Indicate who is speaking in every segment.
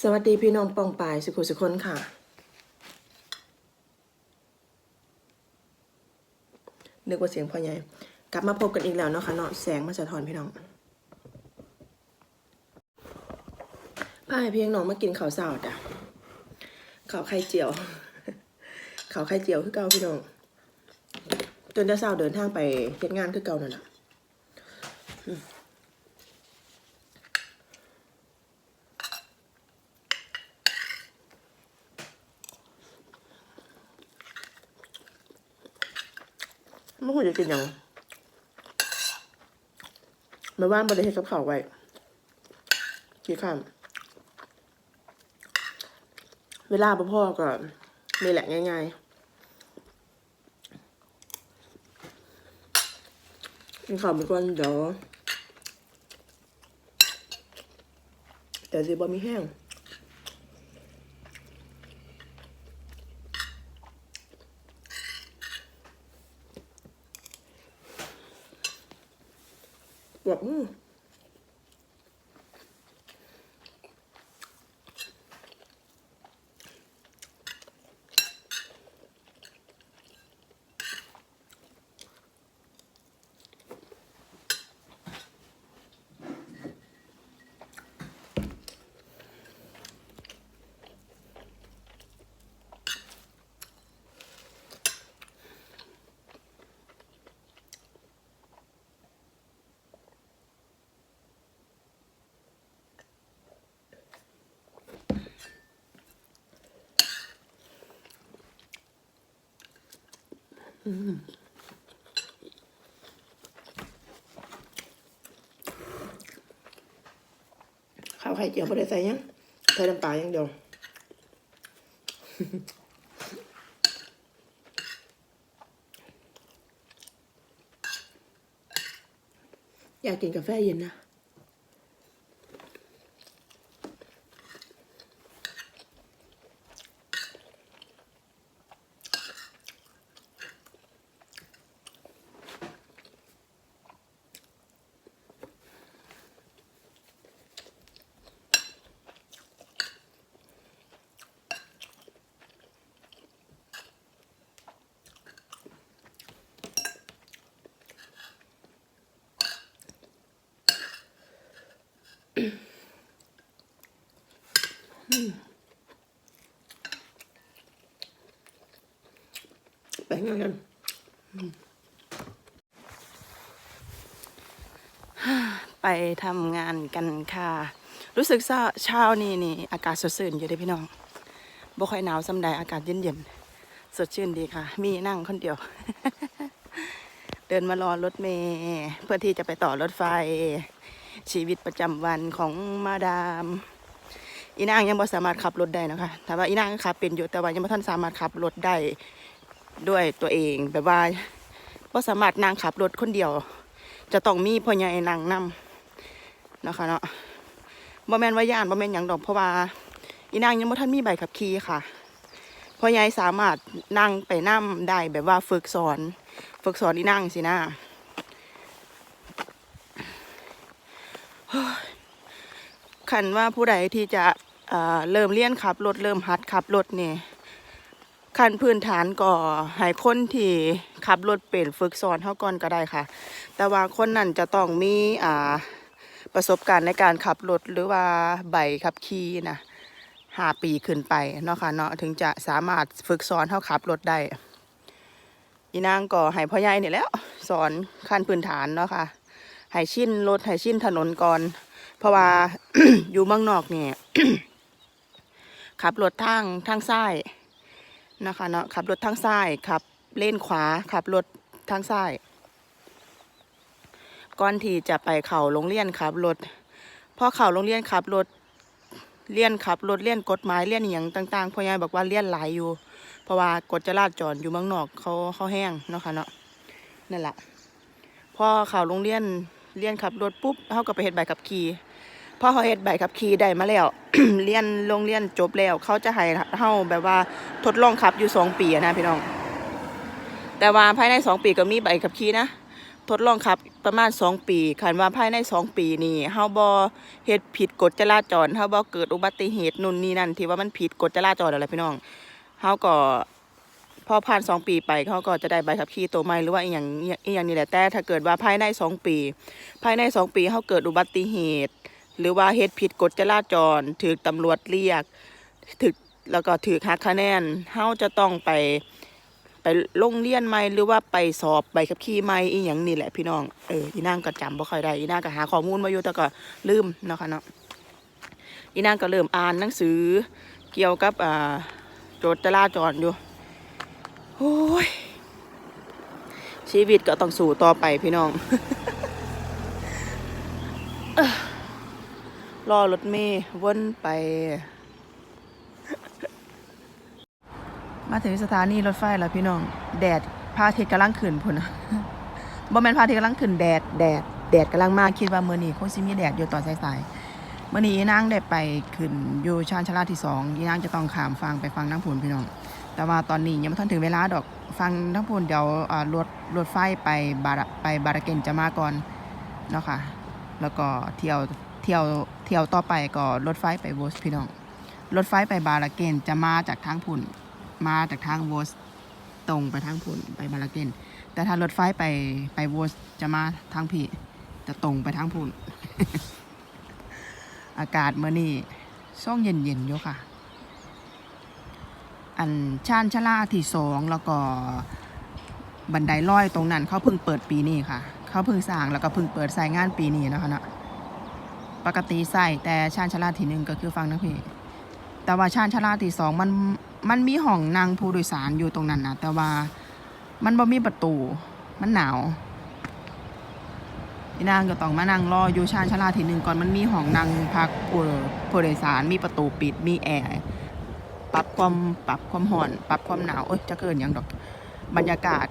Speaker 1: สวัสดีพี่น้องปองปายสุขุสุคนค่ะ นึกว่าเสียงพ่อใหญ่ กลับมาพบกันอีกแล้วเนาะค่ะเนาะแสงมาสะท้อนพี่น้องพาให้พี่น้องมากินข้าวเช้าจ้ะข้าวไข่เจียวข้าวไข่เจียวคือเก่าพี่น้องจนจะเช้าเดินทางไปเฮ็ดงานคือเก่านั่นแหละ ไม่ควร จะกินอย่างเมื่านบริเฮ็ดกับเขาไว้กี่ข้ามเวลาพ่อพ่อก็นี่แหละง่ายๆกินข้าวไปก่อนเดี๋ยวแต่สิบ่มีแห้ง แบ ข้าวไข่เจียวไม่ได้ใส่ยังใส่น้ำปลาอย่างเดียวอยากกินกาแฟเย็นนะ ไปงานกันไปทำงานกันค่ะ รู้สึกเช้าเช้านี่นี่อากาศสดชื่นอยู่เด้พี่น้องบ่ค่อยหนาวสำใดอากาศเย็นเย็นๆสดชื่นดีค่ะ มีนั่งคนเดียว เดินมารอรถเมย์เพื่อที่จะไปต่อรถไฟ ชีวิตประจำวันของมาดามอีนางยังบ่สามารถขับรถได้นะคะแต่ว่าอีนางขับเป็นอยู่แต่ว่ายังไม่ทันสามารถขับรถได้ ด้วยตัวเองแบบว่าบ่สามารถนางขับรถคนเดียว จะต้องมีพ่อใหญ่นางนำนะคะเนาะบ่แม่นว่าย่านบ่แม่นหยังดอกเพราะว่าอีนางยังบ่ทันมีใบขับขี่ค่ะพ่อใหญ่สามารถนั่งไปนํได้แบบว่าฝึกสอน ฝึกสอนอีนางสินะเฮ้ยคันว่าผู้ใดที่จะเเริ่มเรียนขับรถเริ่มหัดขับรถเนี่ย ขั้นพื้นฐานก็ให้คนที่ขับรถเป็นฝึกสอนเท่าก่อนก็ได้ค่ะ แต่ว่าคนนั้นจะต้องมีอ่าประสบการณ์ในการขับรถหรือว่าใบขับขี่นะห้าปีขึ้นไปเนาะค่ะเนาะถึงจะสามารถฝึกสอนเท่าขับรถได้อีนางก็ให้พ่อใหญ่นี่ยแล้วสอนขั้นพื้นฐานเนาะค่ะให้ชินรถให้ชินถนนก่อน เพราะว่าอยู่เมืองนอกเนี่ยขับรถทางทางซ้าย นะคะเนาะขับรถทางซ้ายขับเลนขวาขับรถทางซ้าย ก่อนที่จะไปเข่าโรงเรียนขับรถพอเข่าโรงเรียนขับรถเรียนขับรถเรียนกฎหมายเรียนอหย่างต่างๆพ่อใหญ่บอกว่าเรียนหลายอยู่ เพราะว่ากฎจราจรอยู่เมืองนอกเขาเขาแห้งเนาะค่ะเนาะนั่นแหละพอเข่าโรงเรียนเรียนขับรถปุ๊บเขาก็ไปเฮ็ดใบขับขี่ พอเขาเฮ็ดใบขับขี่ได้มาแล้ว เรียนโรงเรียนจบแล้ว เขาจะให้เฮาแบบว่าทดลองขับอยู่สองปีนะพี่น้อง แต่ว่าภายในสองปีก็มีใบขับขี่นะทดลองขับประมาณ 2 ปีคันว่าภายใน 2 ปีนี้เฮาบ่เฮ็ดผิดกฎจราจรเฮาบ่เกิดอุบัติเหตุนู่นนี่นั่นที่ว่ามันผิดกฎจราจรอะไรพี่น้องเฮาก็พอผ่าน 2 ปีไปเขาก็จะได้ใบขับขี่ตัวใหม่หรือว่าอีหยังอีหยังนี่แหละแต่ถ้าเกิดว่าภายใน 2 ปี ภายใน 2 ปีเฮาเกิดอุบัติเหตุ หรือว่าเฮ็ดผิดกฎจราจรถูกตำรวจเรียกถึกแล้วก็ถือหักคะแนนเฮาจะต้องไปไปลงเรียนใหม่หรือว่าไปสอบใบขับขี่ใหม่อีหยังนี่แหละพี่น้องเอออีนางก็จำบ่ค่อยได้อีนางก็หาข้อมูลมาอยู่แต่ก็ลืมเนาะค่ะเนาะอีนางก็เริ่มอ่านหนังสือเกี่ยวกับอ่าโจทย์จราจรอยู่โอ้ยชีวิตก็ต้องสู้ต่อไปพี่น้อง รอรถเมย์วนไป มาถึงสถานีรถไฟแล้วพี่น้อง แดดพระอาทิตย์กำลังขึ้นพุ่นะบ่แมนพระอาทิตย์กำลังขึ้นแดดแดดแดดกำลังมาคิดว่าเมื้อนี้คงสิมีแดดอยู่ต่อนสายๆมื้อนี้อีนางได้ไปขึ้นอยู่ชานชลาที่สองอีนางจะต้องขามฟังไปฟังทั้งพุ่นพี่น้อง แต่ว่าตอนนี้ยังไม่ทันถึงเวลาดอกฟังทั้งพุ่นเดี๋ยวรถรถไฟไปบาระไปบาราเกนจะมาก่อนเนาะค่ะ แล้วก็เที่ยวเที่ยว เที่ยวต่อไปก็รถไฟไปโวสพี่น้อง รถไฟไปบาราเกนจะมาจากทางพุ่น มาจากทางโวสตรงไปทางพุ่นไปบาราเกน แต่ถ้ารถไฟไปไปโวสจะมาทางพี่ จะตรงไปทางพุ่น อากาศเมื่อนี้ช่วงเย็นๆอยู่ค่ะ อันชานชลาที่สองแล้วก็บันไดลอยตรงนั้นเขาเพิ่งเปิดปีนี้ค่ะ เขาเพิ่งสร้างแล้วก็เพิ่งเปิดใส่งานปีนี้นะคะเนาะ ปกติใส่แต่ชานชาลาที่หนึ่งก็คือฟังนะพี่แต่ว่าชานชาลาที่สองมันมันมีห้องนั่งผู้โดยสารอยู่ตรงนั้นนะแต่ว่ามันบ่มีประตูมันหนาวพี่นางก็ต้องมานั่งรออยู่ชานชาลาที่หนึ่งก่อนมันมีห้องนั่งพักผู้ผู้โดยสารมีประตูปิดมีแอร์ปรับความปรับความร้อน ปรับความหนาวเอ้ยจะเกินอย่างดอกบรรยากาศ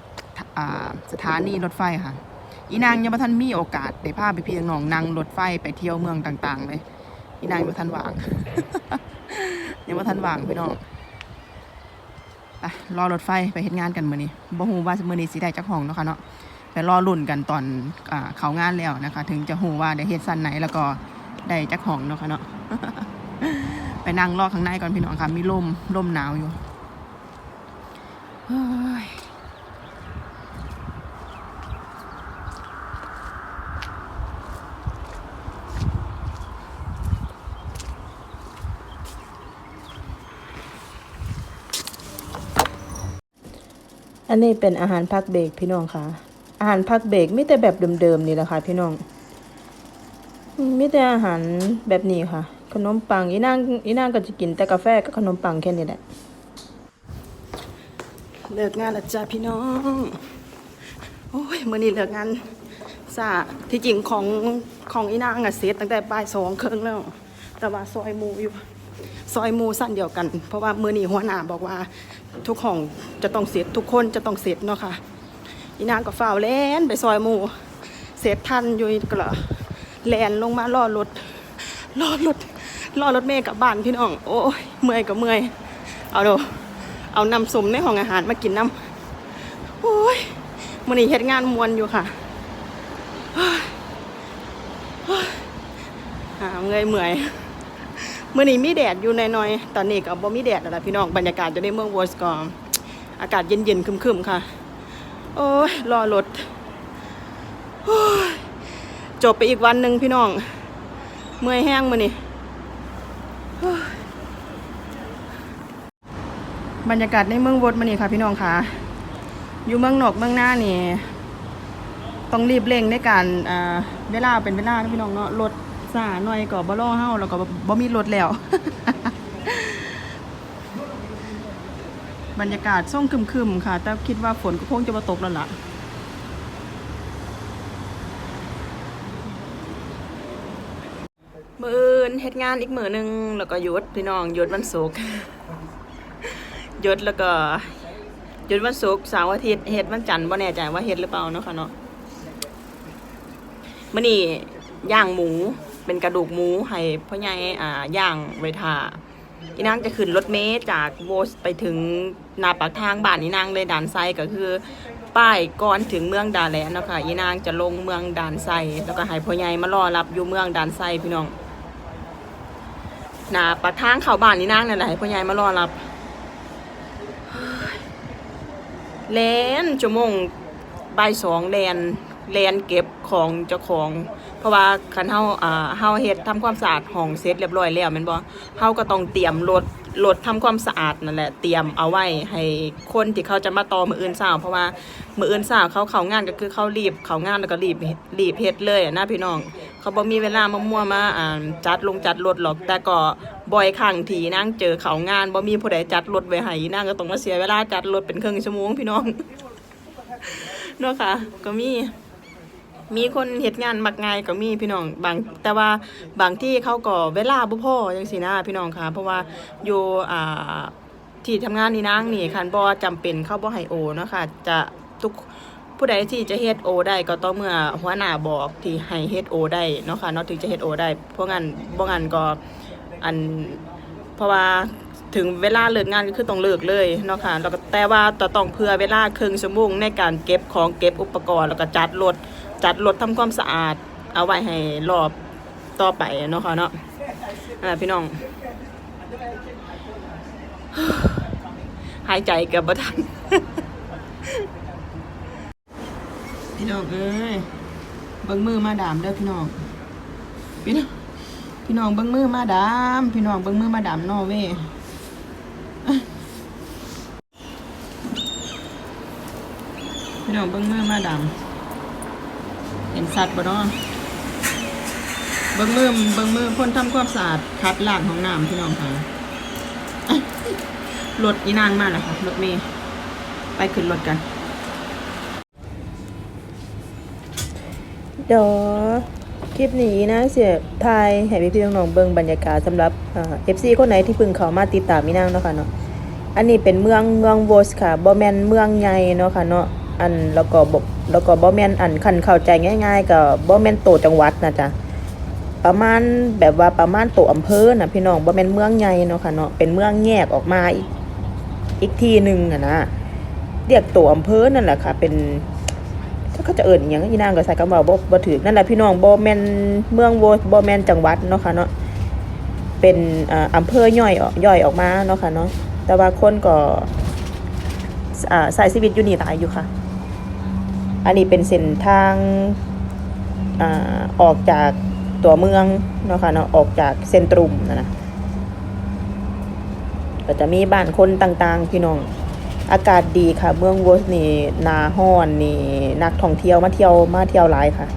Speaker 1: สถานีรถไฟค่ะ อีนางยังบ่ทันมีโอกาสได้พาไปพี่น้องนั่งรถไฟไปเที่ยวเมืองต่าง ๆ เลยอีนางยังบ่ทันว่าง ยังว่าทันว่างพี่น้องไปรอรถไฟไปเฮ็ดงานกันมื้อนี้บ่ฮู้ว่ามื้อนี้สิได้จักห้องเนาะค่ะเนาะไปรอลุ้นกันตอนอ่าเข้างานแล้วนะคะ ถึงจะฮู้ว่าได้เฮ็ดสั้นไหนแล้วก็ได้จักห้องเนาะค่ะเนาะไปนั่งรอข้างในก่อนพี่น้องค่ะมีลมลมหนาวอยู่ อันนี้เป็นอาหารพักเบรกพี่น้องค่ะ อาหารพักเบรกมีแต่แบบเดิมๆนี่แหละค่ะ พี่น้องมีแต่อาหารแบบนี้ค่ะ ขนมปังอีนางอีนางก็จะกินแต่กาแฟกับขนมปังแค่นี้แหละเลิกงานแล้วจ้าพี่น้อง โอ้ยมื่อนี้เลิกงานซาที่จริงของของอีนางอะเสร็จตั้งแต่บ่ายสองครึ่งแล้ว แต่ว่าซอยมูอยู่ ซอยมูสั้นเดียวกัน เพราะว่ามือนีหัวหน้าบอกว่า ทุกห้องจะต้องเสร็จทุกคนจะต้องเสร็จเนาะค่ะอีนางก็ฝ้าวแลนไปซอยมูเสร็จทันอยู่ก็ละแลนลงมารอรถรอรถรอรถเมย์กลับบ้านพี่น้อง โอ้ยเมื่อยก็เมื่อยเอาดูเอานำสมในห้องอาหารมากินน้ำโอ้ยมื่อนี้เฮ็ดงานมวนอยู่ค่ะเฮ้ยเฮ้ยหาเมื่อยเมื่อย มื่อนี้มีแดดอยู่หน่อยๆตอนนี้ก็บ่มีแดดแล้วล่ะพี่น้องบรรยากาศจะได้เมืองวอสกอมอากาศเย็นๆคึมๆค่ะ โอ้ยรอรถจบไปอีกวันหนึ่งพี่น้อง เมื่อยแห้งมานี่บรรยากาศในเมืองวดมานี่ค่ะ พี่น้องค่ะ อยู่เมืองนอกเมืองหน้านี่ต้องรีบเร่งในการเวลาเป็นเวลาพี่น้องเนาะรถ สาหน่อยก็บ่รอเฮาแล้วก็บ่มีรถแล้ว บรรยากาศส่งครึมๆค่ะ แต่คิดว่าฝนก็คงจะมาตกแล้วล่ะมืออื่นเฮ็ดงานอีกมือหนึง แล้วก็หยุดพี่น้องหยุดวันศุกร์หยุดแล้วก็หยุดวันศุกร์เสาร์อาทิตย์เฮ็ดวันจันทร์บ่แน่ใจว่าเฮ็ดหรือเปล่าเนาะค่ะเนาะมื้อนี้ย่างหมู เป็นกระดูกหมูให้พ่อใหญ่อ่าย่างไว้ท่าอีนางจะขึ้นรถเมล์จากโวสไปถึงหนาปากทางบ้านอีนางเลยด่านไซก็คือ
Speaker 2: ป้ายก่อนถึงเมืองดาแลนเนาะค่ะอีนางจะลงเมืองด่านไซแล้วก็ให้พ่อใหญ่มารอรับอยู่เมืองด่านไซพี่น้องหนาปากทางเข้าบ้านอีนางนั่นแหละให้พ่อใหญ่มารอรับแลนชั่วโมงบ่ายสองแลนแลนเก็บของเจ้าของ ราะว่าคันเฮาอ่าเฮาเฮ็ดทำความสะอาดห้องเสร็จเรียบร้อยแล้วแม่นบ่เฮาก็ต้องเตรียมรถรถทำความสะอาดนั่นแหละเตรียมเอาไว้ให้คนที่เขาจะมาต่อมื้ออื่นเช้าเพราะว่ามื้ออื่นเช้าเขาเข้างานก็คือเขารีบเข้างานแล้วก็รีบรีบเฮ็ดเลยนะพี่น้อง เขาบ่มีเวลามามั่วมาอ่าจัดลงจัดรถหรอกแต่ก็บ่อยครั้งที่นางเจอเขางานบ่มีผู้ใดจัดรถไว้ให้นางก็ต้องมาเสียเวลาจัดรถเป็นครึ่งชั่วโมงพี่น้องเนาะค่ะก็มี มีคนเฮ็ดงานมักง่ายก็มีพี่น้องบางแต่ว่าบางที่เขาก็เวลาบ่พอจังซี่นะพี่น้องค่ะเพราะว่าอยู่อ่าที่ทำงานนี่นางนี่คันบ่จำเป็นเขาบ่ให้โอเนาะค่ะจะทุกผู้ใดที่จะเฮ็ดโอได้ก็ต่องเมื่อหัวหน้าบอกที่ให้เฮ็ดโอได้เนาะค่ะเนาะถึงจะเฮ็ดโอได้เพราะงั้นบ่งั้นก็อันเพราะว่าถึงเวลาเลิกงานก็คือต้องเลิกเลยเนาะค่ะแล้วก็แต่ว่าจะต้องเพื่อเวลาครึ่งชั่วโมงในการเก็บของเก็บอุปกรณ์แล้วก็จัดรถ จัดรถทำความสะอาด เอาไว้ให้รอบต่อไปเนาะค่ะเนาะอ่าพี่น้อง หายใจกือบบ่ทันพี่น้องเอ้ยเบิ่งมือมาดามเด้อพี่น้องพี่น้องพี่น้องเบิ้งมือมาดาม พี่น้องเบิ้งมือมาดามนอเวยพี่น้องเบิ้งมือมาดาม เห็นสัตว์บ่เนาะเบิ้งมือเบิ้งมือพ่นทำความสะอาดคัดล้างห้องน้ำพี่น้องค่ะรถอีนางมาแล้วค่ะรถเมย์ไปขึ้นรถกัน
Speaker 1: เดี๋ยวคลิปนี้นะเสียทายให้พี่พี่น้องๆเบิ่งบรรยากาศสำหรับเอฟซีคนไหนที่เพิ่งเข้ามาติดตามมีนางเนาะค่ะเนาะอันนี้เป็นเมืองเมืองโวสค่ะบ่แมนเมืองใหญ่เนาะค่ะเนาะ อันแล้วก็บแล้วก็บ่แม่นอันคันเข้าใจง่าย ๆก็บ่แม่นโตจังหวัดนะจ๊ะประมาณแบบว่าประมาณโตอำเภอน่ะพี่น้องบ่แม่นเมืองใหญ่เนาะค่ะเนาะเป็นเมืองแยกออกมาอีกอีกทีหนึ่งอะนะเรียกโตอำเภอนั่นแหละค่ะ เป็นถ้าเขาจะเอิ่นอย่างอีนางก็ใส่คำว่าบ่บ่ถือนั่นแหละพี่น้องบ่แม่นเมืองโวบ่แม่นจังหวัดเนาะค่ะเนาะเป็นอ่าอำเภอย่อยออกย่อยออกมาเนาะค่ะเนาะแต่ว่าคนก็อ่าใช้ชีวิตอยู่นี่หลายอยู่ค่ะ อันนี้เป็นเส้นทางอ่าออกจากตัวเมืองเนาะค่ะเนาะออกจากเซนตรุมนะนะก็จะมีบ้านคนต่างๆ พี่น้อง อากาศดีค่ะ เมืองวอสนี่นาห้อนนี่นักท่องเที่ยวมาเที่ยวมาเที่ยวหลายค่ะ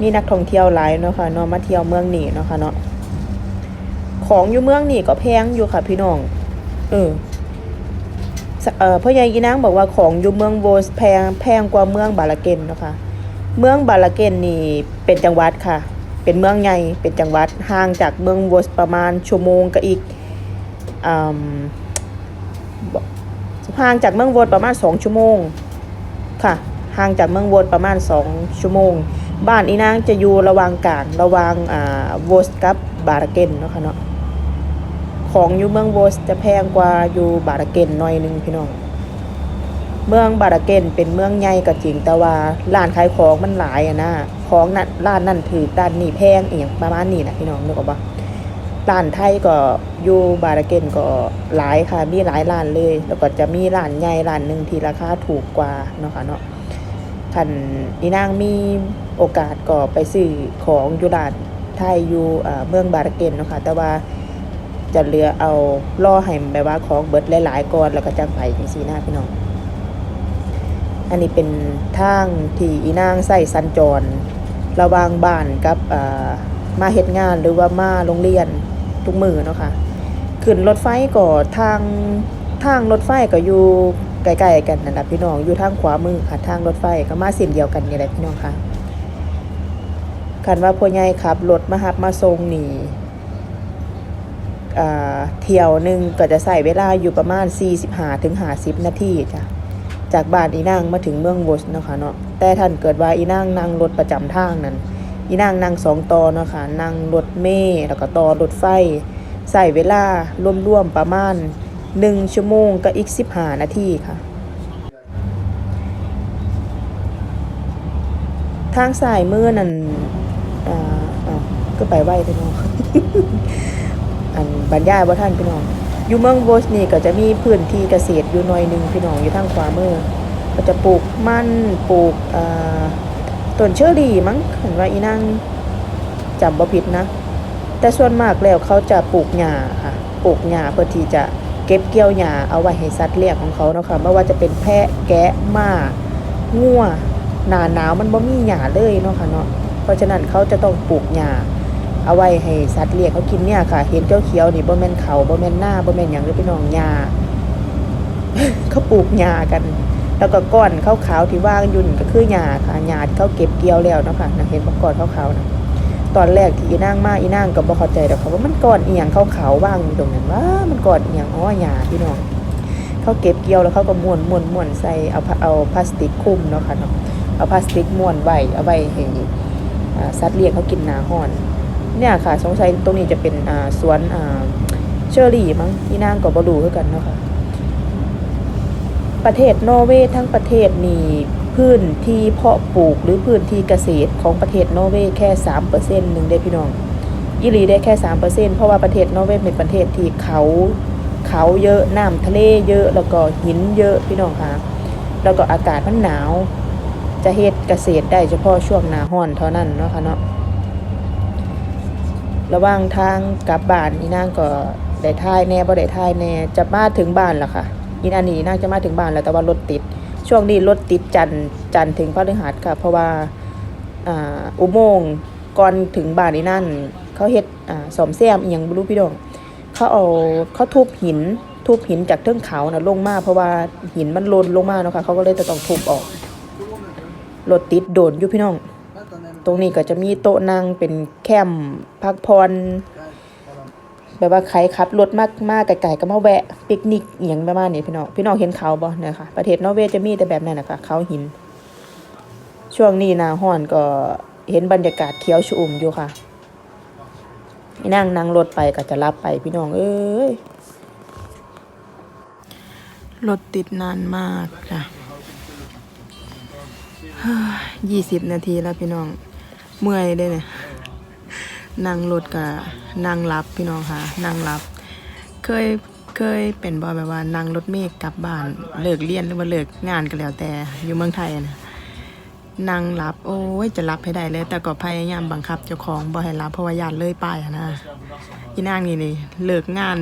Speaker 1: มีนักท่องเที่ยวหลายเนาะค่ะเนาะมาเที่ยวเมืองนี่เนาะค่ะเนาะของอยู่เมืองนี่ก็แพงอยู่ค่ะ พี่น้อง เออ พ่อใหญ่อีนางบอกว่าของอยู่เมืองโวสแพงแพงกว่าเมืองบาลาเกนนะคะเมืองบาลาเกนนี่เป็นจังหวัดค่ะ เป็นเมืองใหญ่เป็นจังหวัดห่างจากเมืองโวสประมาณชั่วโมงก็อีกห่างจากเมืองโวดประมาณ2ชั่วโมงค่ะห่างจากเมืองโวดประมาณ2ชั่วโมง บ้านอีนางจะอยู่ระหว่างกลางระหว่างอ่าโวสกับบาราเกนนะคะเนาะ ของอยู่เมืองโวสจะแพงกว่าอยู่บาราเกนหน่อยหนึงพี่น้อง เมืองบาราเกนเป็นเมืองใหญ่ก็จริง แต่ว่าร้านขายของมันหลายอะนะ ของนั่นร้านนั่นถือด้านนี้แพงอีกประมาณนี้นะพี่น้องนึกออกปะร้านไทยก็อยู่บาราเกนก็หลายค่ะมีหลายร้านเลย แล้วก็จะมีร้านใหญ่ร้านหนึ่งที่ราคาถูกกว่าเนาะค่ะเนาะคันอีนางมีโอกาสก็ไปซื้อของอยู่ร้านไทยอยู่เมืองบาราเกนเนาะค่ะแต่ว่า จะเหลือเอาล่อให้แบบว่าของเบิดหลายๆก่อนแล้วก็จังไปจังซี่นะพี่น้อง อันนี้เป็นทางที่อีนางใส่สัญจร ระวางบ้านกับมาเฮ็ดงานหรือว่ามาโรงเรียนทุกมือเนาะค่ะขึ้นรถไฟก็ทางทางรถไฟก็อยู่ใกล้ๆกันนั่นะพี่น้องอยู่ทางขวามือค่ะทางรถไฟก็มาเส้นเดียวกันนี่แหละพี่น้องค่ะคันว่าพ่อใหญ่ขับรถมาหับมาส่งนี่ เที่ยวหนึ่งก็จะใส่เวลาอยู่ประมาณ 45ถึง50 นาทีจ้ะจากบ้านอีนางมาถึงเมืองวอชนะคะเนาะแต่ท่านเกิดว่าอีนางนั่งรถประจำทางนั้นอีนางนั่งสองต่อเนาะค่ะนั่งรถเมล์แล้วก็ต่อรถไฟใส่เวลารวมๆประมาณ 1 ชั่วโมงกับอีก 15 นาทีค่ะ ทางซ้ายมือนั่นอ่าอ่าก็ไปไหวพี่น้อง อันบรรยายว่าท่านพี่น้อง อยู่เมืองโบสนี่ก็จะมีพื้นที่เกษตรอยู่หน่อยหนึ่งพี่น้องอยู่ทางขวามือก็จะปลูกมันปลูกต้นเชอรี่มั้งเห็นว่าอีนั่งจำบ่ผิดนะ แต่ส่วนมากแล้วเขาจะปลูกหญ้าค่ะปลูกหญ้าเพื่อที่จะเก็บเกี่ยวหญ้าเอาไว้ให้สัตว์เลี้ยงของเขาเนาะค่ะไม่ว่าจะเป็นแพะแกะม้างัวหนาหนาวมันบ่มีหญ้าเลยเนาะค่ะเนาะเพราะฉะนั้นเขาจะต้องปลูกหญ้า เอาไว้ให้สัตว์เลี้ยงเขากินเนี่ยค่ะ เห็นเขียวนี่บ่แม่นเขาบ่แม่นหน้าบ่แม่นหยังเลยพี่น้องหญ้าเขาปลูกหญ้ากัน แล้วก็ก้อนขาวๆที่ว่างยู่นก็คือหญ้าค่ะหญ้าที่เขาเก็บเกี่ยวแล้วเนาะค่ะเห็นบ่ก้อนขาวๆนะตอนแรกที่อีนางมาอีนางก็บ่เข้าใจดอกค่ะว่ามันก้อนเอียงขาวๆว่างอยู่ตรงนั้นว่ามันก้อนเอียงอ๋อหญ้าพี่น้องเขาเก็บเกี่ยวแล้วเขาก็ม้วนม้วนม้วนใส่เอาเอาพลาสติกคลุมเนาะค่ะเนาะเอาพลาสติกม้วนไว้เอาไว้ให้สัตว์เลี้ยงเขากินหนาห้อน เนี่ยค่ะ สงสัยตรงนี้จะเป็นอ่าสวนอ่าเชอรี่มั้งอีนางก็บ่รู้คือกันเนาะค่ะประเทศนอร์เวย์ทั้งประเทศมีพื้นที่เพาะปลูกหรือพื้นที่เกษตรของประเทศนอร์เวย์แค่สามเปอร์เซ็นต์หนึ่งได้พี่น้องยิลีได้แค่สามเปอร์เซ็นต์เพราะว่าประเทศนอร์เวย์เป็นประเทศที่เขาเขาเยอะน้ำทะเลเยอะแล้วก็หินเยอะพี่น้องค่ะแล้วก็อากาศมันหนาว จะเฮ็ดเกษตรได้เฉพาะช่วงหน้าร้อนเท่านั้นเนาะค่ะเนาะ ระหว่างทางกลับบ้านนี่นางก็ได้ท่ายแน่บ่ได้ท่ายแน่จะมาถึงบ้านแล้วค่ะอีนันนี่น่าจะมาถึงบ้านแล้วแต่ว่ารถติด ช่วงนี้รถติดจันจันถึงพฤหัสค่ะ เพราะว่าอ่าอุโมงค์ก่อนถึงบ้านนี่นั่นเขาเฮ็ดอ่าสอมแซมอีหยังบ่รู้พี่น้องเขาเอาเขาทุบหินทุบหินจากเทือกเขานะลงมาเพราะว่าหินมันหล่นลงมาเนาะค่ะเขาก็เลยจะต้องทุบออกรถติดโดนอยู่พี่น้อง ตรงนี้ก็จะมีโต๊ะนั่งเป็นแคมป์พักผ่อนแบบว่าใครขับรถมากมากไกลๆก็มาแวะปิกนิกอย่างประมาณนี้พี่น้องพี่น้องเห็นเขาบ่เนี่ยค่ะ ประเทศนอร์เวย์จะมีแต่แบบนั้นนะคะเขาหิน ช่วงนี้นาห้อนก็เห็นบรรยากาศเขียวชอุ่มอยู่ค่ะนั่งนั่งรถไปก็จะรับไปพี่น้องเอ้ยรถติดนานมากค่ะยี่สิบนาทีแล้วพี่น้อง เมื่อยได้เนี่ยนั่งรถกับนั่งรับพี่น้องค่ะ นั่งรับ เคยเคยเป็นบ่แบบว่านั่งรถเมฆกลับบ้านเลิกเรียนหรือว่าเลิกงานก็แล้วแต่อยู่เมืองไทยนะนั่งรับ โอ้ยจะรับให้ได้เลย แต่ก็พยายามบังคับเจ้าของบ่ให้รับเพราะว่าญาติเลยป้ายนะอีนางนี่นี่เลิกงาน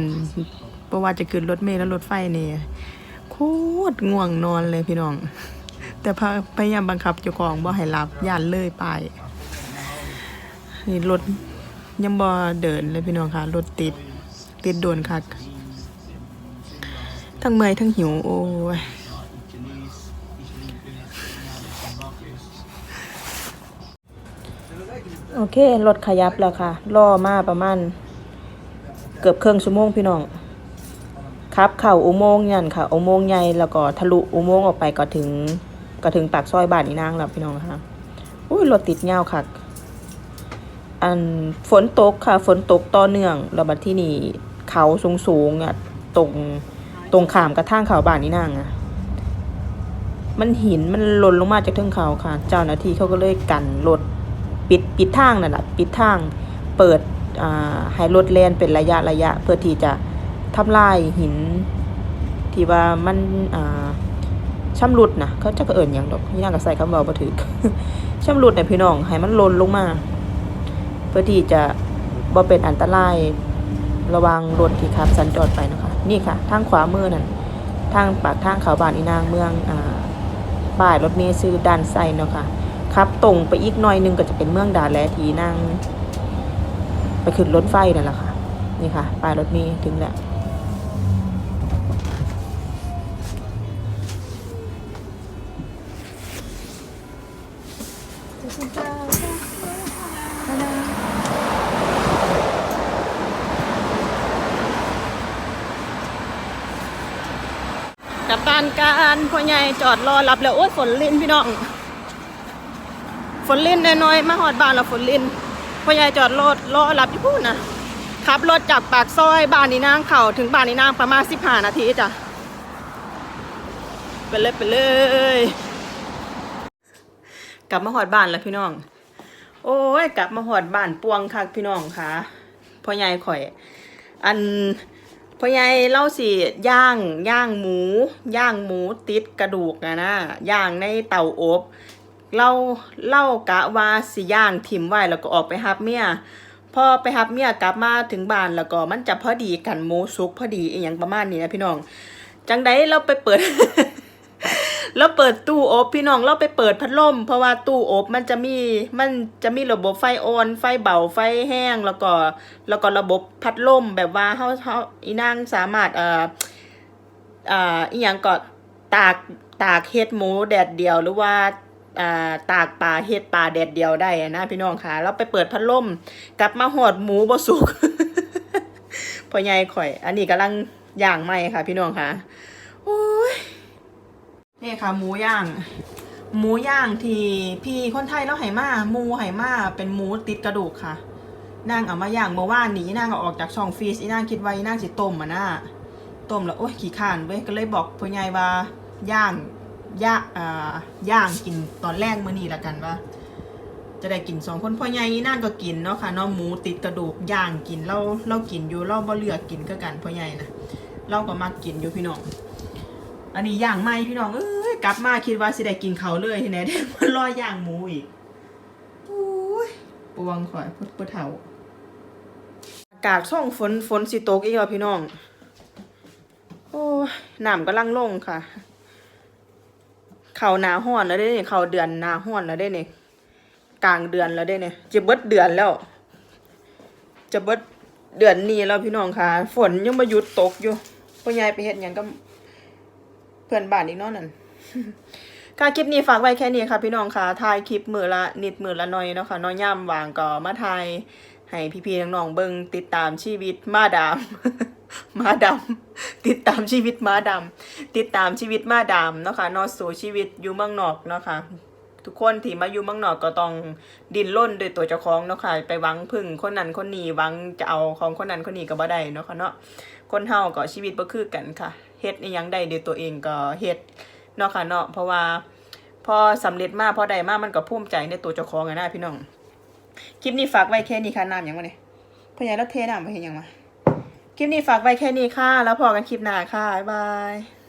Speaker 1: เพราะว่าจะขึ้นรถเมล์แล้วรถไฟนี่โคตรง่วงนอนเลยพี่น้อง แต่พะพยายามบังคับเจ้าของบ่ให้รับญาติเลยป้าย นี่รถยังบ่เดินเลยพี่น้องค่ะ รถติด ติดโดนคักทั้งเมื่อยทั้งหิว โอ้ยโอเค รถขยับแล้วค่ะล่อมาประมาณ เกือบครึ่งชั่วโมงพี่น้องครับเข่าอุโมงค์ยันค่ะ อุโมงค์ใหญ่แล้วก็ทะลุอุโมงค์ออกไปก็ถึง ก็ถึงปากซอยบ้านอีนางแล้วพี่น้องค่ะ อุ้ยรถติดยาค่ะ อันฝนตกค่ะ ฝนตกต่อเนื่องแล้วบัดที่นี่เขาสูงสูงๆอะตรงตรงขามกระทั่งเขาบ้านนี่นางอะ มันหินมันหล่นลงมาจากเทิงเขาค่ะ เจ้าหน้าที่เขาก็เลยกันรถปิดปิดทางนั่นแหละปิดทางเปิดอ่าให้รถแล่นเป็นระยะระยะ เพื่อที่จะทำลายหิน ที่ว่ามันอ่าช่ำรุดนะเขาจะก็เอิ่นอย่างดอกนี่นางก็ใส่คำเบาบ่ถือช่ำรุดเนี่ยพี่น้องให้มันหล่นลงมา เพื่อที่จะบ่เป็นอันตรายระวังรถที่ขับสัญจรไปนะคะ นี่ค่ะ ทางขวามือนั่นทางปากทางเขาบานอีนางเมืองอ่าป้ายรถเมล์ซื้อด้านไซเนาะค่ะขับตรงไปอีกหน่อยหนึงก็จะเป็นเมืองดาแลทีนางไปขึ้นรถไฟนั่นแหละค่ะ นี่ค่ะป้ายรถเมล์ถึงแล้ว
Speaker 3: ใหญ่จอดรอรับแล้วโอ้ยฝนลินพี่น้อง ฝนลินน้อยๆมาหอดบ้านแล้วฝนลินพ่อใหญ่จอดรถรอรับที่พูดนะขับรถจากปากซอยบ้านนีนางเข่าถึงบ้านนีนางประมาณสิบห้านาทีจ้ะไปเลยไปเลย
Speaker 1: กลับมาหอดบ้านแล้วพี่น้อง โอ้ย กลับมาหอดบ้านปวงคักพี่น้องค่ะพ่อใหญ่ข่อย อัน พ่อใหญ่เล่าสิย่างย่างหมู ย่างหมูติดกระดูกนะนะย่างในเตาอบเล่าเล่ากะว่าสิย่างถิ่มไว้แล้วก็ออกไปหับเมียพอไปหับเมียกลับมาถึงบ้านแล้วก็มันจะพอดีกันหมูสุกพอดีอีหยังประมาณนี้นะพี่น้องจังไดเราไปเปิด เราเปิดตู้อบพี่น้องเราไปเปิดพัดลม เพราะว่าตู้อบมันจะมีมันจะมีระบบไฟออนไฟเบาไฟแห้งแล้วก็แล้วก็ระบบพัดลมแบบว่าเฮาเฮาอีนางสามารถเอ่ออ่าอีหยังก็ตากตากเฮ็ดหมูแดดเดียวหรือว่าอ่าตากปลาเฮ็ดปลาแดดเดียวได้นะพี่น้องค่ะเราไปเปิดพัดลมกลับมาหอดหมูบ่สุกพ่อใหญ่ข่อย อันนี้กำลังอย่างไหมค่ะ พี่น้องค่ะโอ้ย นี่ค่ะ หมูย่าง หมูย่างที่พี่คนไทยเราไหมาหมูไหมาเป็นหมูติดกระดูกค่ะนางเอามาย่างเมื่อวานนี้นางเอาออกจากช่องฟรีซอีนางคิดไว่าอีนางสิต้มอะนะต้มแล้วโอ้ยขี้ข้านเว้ยก็เลยบอกพ่อใหญ่ว่าย่างย่าอ่าย่างกินตอนแรกมื้อนี้ละกันว่าจะได้กินสองคนพ่อใหญ่อีนางก็กินเนาะค่ะเนาะหมูติดกระดูกย่างกินเราเรากินอยู่เราบ่เลือกกินก็กันพ่อใหญ่นะเราก็มากินอยู่พี่น้อง อันนี้ย่างไหมพี่น้องเอ้ยกลับมาคิดว่าสิได้กินเขาเลยที่ไหนได้มารอย่างหมูอีกโอ้ยปวงข่อยพุดพุดเถาอากาศช่องฝนฝนสิตกอีกแล้วพี่น้อง โอ้ยน้ำกำลังลงค่ะ เขาหนาห้อนแล้วได้เนี่ยเขาเดือนหนาห้อนแล้วได้เนี่ยกลางเดือนแล้วได้เนี่ยจะเบิดเดือนแล้ว จะเบิดเดือนนี้แล้วพี่น้องค่ะ ฝนยังมาหยุดตกอยู่พ่อใหญ่ไปเฮ็ดหยังก็ เพื่อนบ้านอีกเนาะนั่นค่ะคลิปนี้ฝากไว้แค่นี้ค่ะ พี่น้องค่ะถ่ายคลิปมือละนิดมือละหน่อยเนาะค่ะน้อยย่ำวางก็มาถ่ายให้พี่ๆน้องๆเบิ่งติดตามชีวิตมาดามมาดำติดตามชีวิตมาดำติดตามชีวิตมาดามเนาะค่ะนอสู่ชีวิตอยู่เมืองนอกเนาะค่ะทุกคนที่มาอยู่เมืองนอกก็ต้องดิ้นร่นด้วยตัวเจ้าของเนาะค่ะไปหวังพึ่งคนนั้นคนนี้หวังจะเอาของคนนั้นคนนี้ก็บ่ได้เนาะค่ะเนาะคนเฮาก็ชีวิตบ่คือกันค่ะ เฮ็ดอีหยังได้ด้วยตัวเองก็เฮ็ดเนาะค่ะเนาะเพราะว่าพอสำเร็จมากพอได้มากมันก็ภูมิใจในตัวเจ้าของอะนะพี่น้องคลิปนี้ฝากไว้แค่นี้ค่ะน้ำยังวะเนี่ยพ่ใหญ่แล้วเทน้ำไปเห็นยังวะคลิปนี้ฝากไว้แค่นี้ค่ะ แล้วพอกันคลิปหน้าค่ะบ๊ายบาย